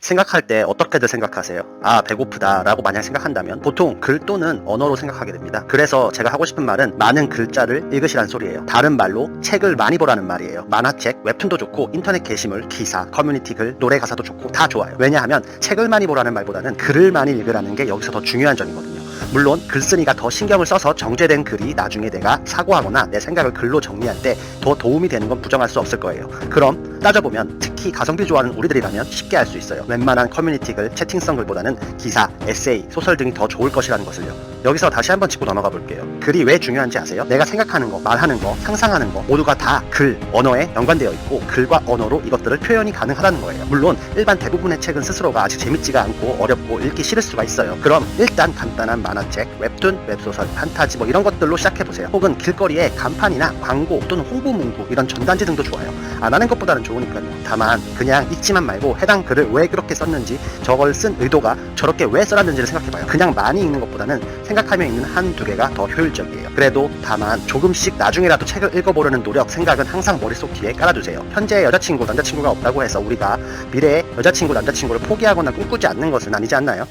생각할 때 어떻게들 생각하세요? 아, 배고프다 라고 만약 생각한다면 보통 글 또는 언어로 생각하게 됩니다. 그래서 제가 하고 싶은 말은 많은 글자를 읽으시라는 소리예요. 다른 말로 책을 많이 보라는 말이에요. 만화책, 웹툰도 좋고 인터넷 게시물, 기사, 커뮤니티 글, 노래 가사도 좋고 다 좋아요. 왜냐하면 책을 많이 보라는 말보다는 글을 많이 읽으라는 게 여기서 더 중요한 점이거든요. 물론 글쓰니가 더 신경을 써서 정제된 글이 나중에 내가 사고하거나 내 생각을 글로 정리할 때 더 도움이 되는 건 부정할 수 없을 거예요. 그럼 따져보면 특히 가성비 좋아하는 우리들이라면 쉽게 알 수 있어요. 웬만한 커뮤니티 글, 채팅성 글보다는 기사, 에세이, 소설 등이 더 좋을 것이라는 것을요. 여기서 다시 한번 짚고 넘어가 볼게요. 글이 왜 중요한지 아세요? 내가 생각하는 거, 말하는 거, 상상하는 거 모두가 다 글, 언어에 연관되어 있고 글과 언어로 이것들을 표현이 가능하다는 거예요. 물론 일반 대부분의 책은 스스로가 아직 재밌지가 않고 어렵고 읽기 싫을 수가 있어요. 그럼 일단 간단한 만화책, 웹툰, 웹소설, 판타지 뭐 이런 것들로 시작해 보세요. 혹은 길거리에 간판이나 광고 또는 홍보 문구 이런 전단지 등도 좋아요. 안 하는 것보다는 좋으니까요. 다만 그냥 읽지만 말고 해당 글을 왜 그렇게 썼는지 저걸 쓴 의도가 저렇게 왜 써놨는지를 생각해봐요. 그냥 많이 읽는 것보다는 생각하며 읽는 한 두 개가 더 효율적이에요. 그래도 다만 조금씩 나중에라도 책을 읽어보려는 노력, 생각은 항상 머릿속 뒤에 깔아두세요. 현재 여자친구, 남자친구가 없다고 해서 우리가 미래의 여자친구, 남자친구를 포기하거나 꿈꾸지 않는 것은 아니지 않나요?